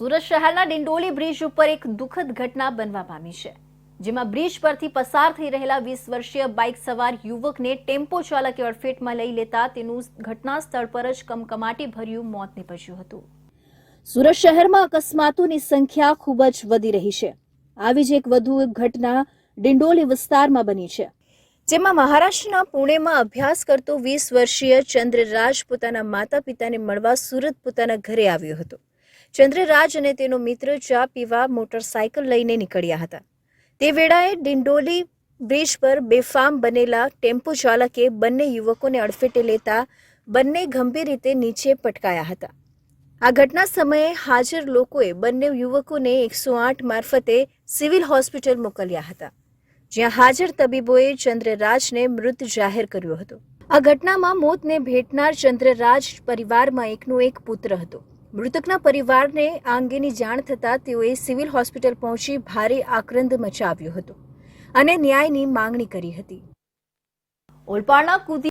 સુરત શહેરના ડિંડોલી બ્રિજ ઉપર એક દુઃખદ ઘટના બનવા પામી છે, જેમાં બ્રિજ પરથી પસાર થઈ રહેલા વીસ વર્ષીય બાઇક સવાર યુવકને ટેમ્પો ચાલકે અડફેટમાં લઈ લેતા તેનું ઘટના સ્થળ પર જ કમકમાટી ભર્યું મોત નીપજ્યું હતું. સુરત શહેરમાં અકસ્માતોની સંખ્યા ખૂબ જ વધી રહી છે. આવી જ એક વધુ ઘટના ડિંડોલી વિસ્તારમાં બની છે. જેમાં મહારાષ્ટ્રના પુણેમાં અભ્યાસ કરતો વીસ વર્ષીય ચંદ્રરાજ પોતાના માતા પિતાને મળવા સુરત પોતાના ઘરે આવ્યો હતો. ચંદ્રરાજ અને તેનો મિત્ર ચા પીવા મોટરસાયકલ લઈને નીકળ્યા હતા. તે વેળાએ ડિંડોલી બ્રિજ પર બેફામ બનેલા ટેમ્પો ચાલકે બંને યુવકોને અડફેટે લેતા બંને ગંભીર રીતે નીચે પટકાયા હતા. આ ઘટના સમયે હાજર લોકોએ બંને યુવકોને એકસો આઠ મારફતે સિવિલ હોસ્પિટલ મોકલ્યા હતા, જ્યાં હાજર તબીબોએ ચંદ્રરાજને મૃત જાહેર કર્યો હતો. આ ઘટનામાં મોતને ભેટનાર ચંદ્રરાજ પરિવારમાં એકનો એક પુત્ર હતો. મૃતકના પરિવારને આ અંગેની જાણ થતાં તેઓએ સિવિલ હોસ્પિટલ પહોંચી ભારે આક્રંદ મચાવ્યો હતો અને ન્યાયની માંગણી કરી હતી. ઓલપાડના કુદી